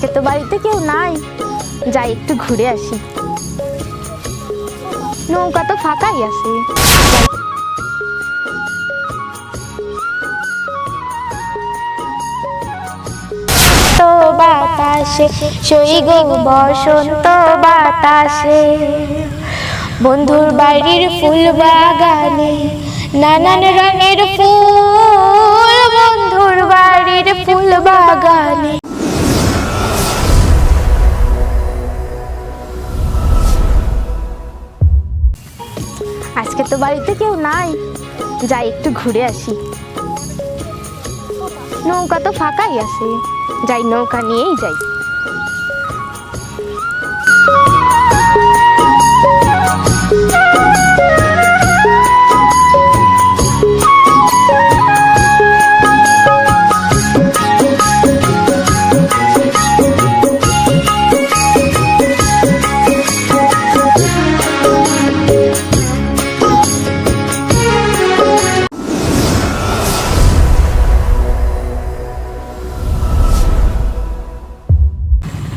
আজকে তো বাড়িতে কেউ নাই। যাই, একটু ঘুরে আসি। নৌকা তো ফাঁকাই আছে। বাতাসে, সই গো বসন্ত বাতাসে, বন্ধুর বাড়ির ফুল বাগানে, নানান রঙের ফুল, বন্ধুর বাড়ির ফুল বাগানে আজকে তো বাড়িতে কেউ নাই। যাই, একটু ঘুরে আসি। নৌকা তো ফাঁকাই আছে। যাই, নৌকা নিয়েই যাই।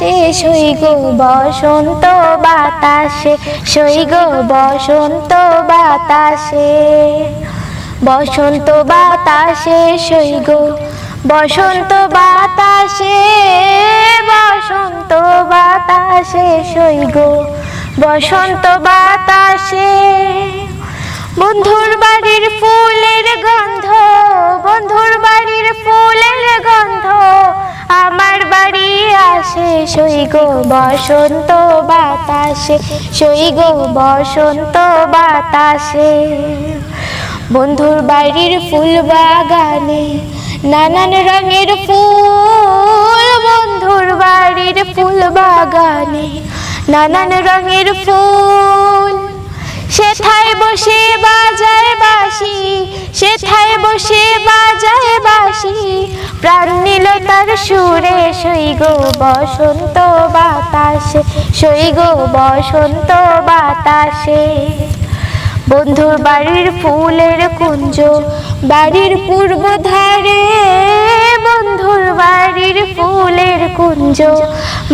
আসে সইগ বসন্ত বাতাসে। সইগ বসন্ত বাতাসে। বসন্ত বাতাসে সইগ বসন্ত বাতাসে। বসন্ত বাতাসে সইগ বসন্ত বাতাসে। বন্ধুর বাড়ির ফুলের গন্ধ সইগ বসন্ত বাতাসে, সই গো বসন্ত বাতাসে। বন্ধুর বাড়ির ফুল বাগানে, নানান রঙের ফুল বন্ধুর বাড়ির ফুল বাগানে, নানান রঙের ফুল তার সুরে সইগ বসন্ত বাতাসে সইগ বসন্ত বাতাসে। বন্ধুর বাড়ির ফুলের কুঞ্জ, বাড়ির পূর্ব ধারে। বন্ধুর বাড়ির ফুলের কুঞ্জ,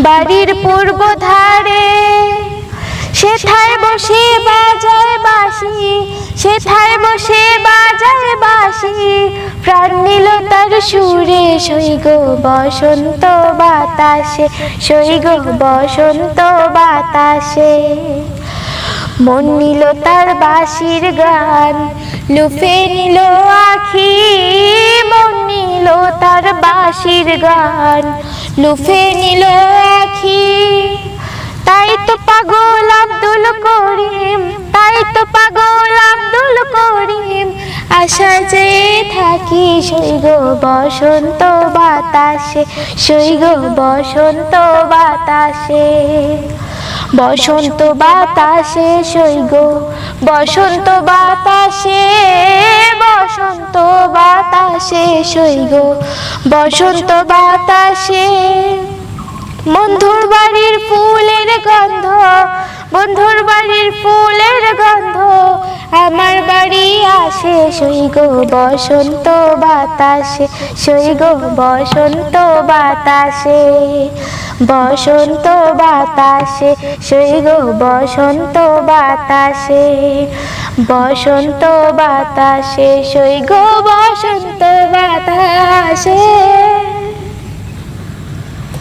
বাড়ির পূর্ব ধারে। সেথায় বসে বাজায় বাঁশি, সেথায় বসে বাজায় বাঁশি প্রাণ নিল তার সুরে সইগ বসন্ত বাতাসে সইগ বসন্ত বাতাসে। মন নিল তার বাঁশির গান, লুফে নিল আখি। মন নিল তার বাঁশির গান, লুফে নিল আখি। তাই তো পাগল আব্দুল করিম, তাই তো পাগল আব্দুল করিম। আশা যে থাকি সইগ বসন্ত বাতাসে সইগ বসন্ত বাতাসে। বসন্ত বাতাসে সইগ বসন্ত বাতাসে বসন্ত বাতাসে সইগ বসন্ত বাতাসে। বন্ধুর বাড়ির ফুলের গন্ধ, বন্ধুর বাড়ির ফুলের গন্ধ আমার বাড়ি সই গো বসন্ত বাতাসে সইগ বসন্ত বাতাসে বসন্ত বাতাসে সইগ বসন্ত বাতাসে বসন্ত বাতাসে সইগ বসন্ত বাতাসে।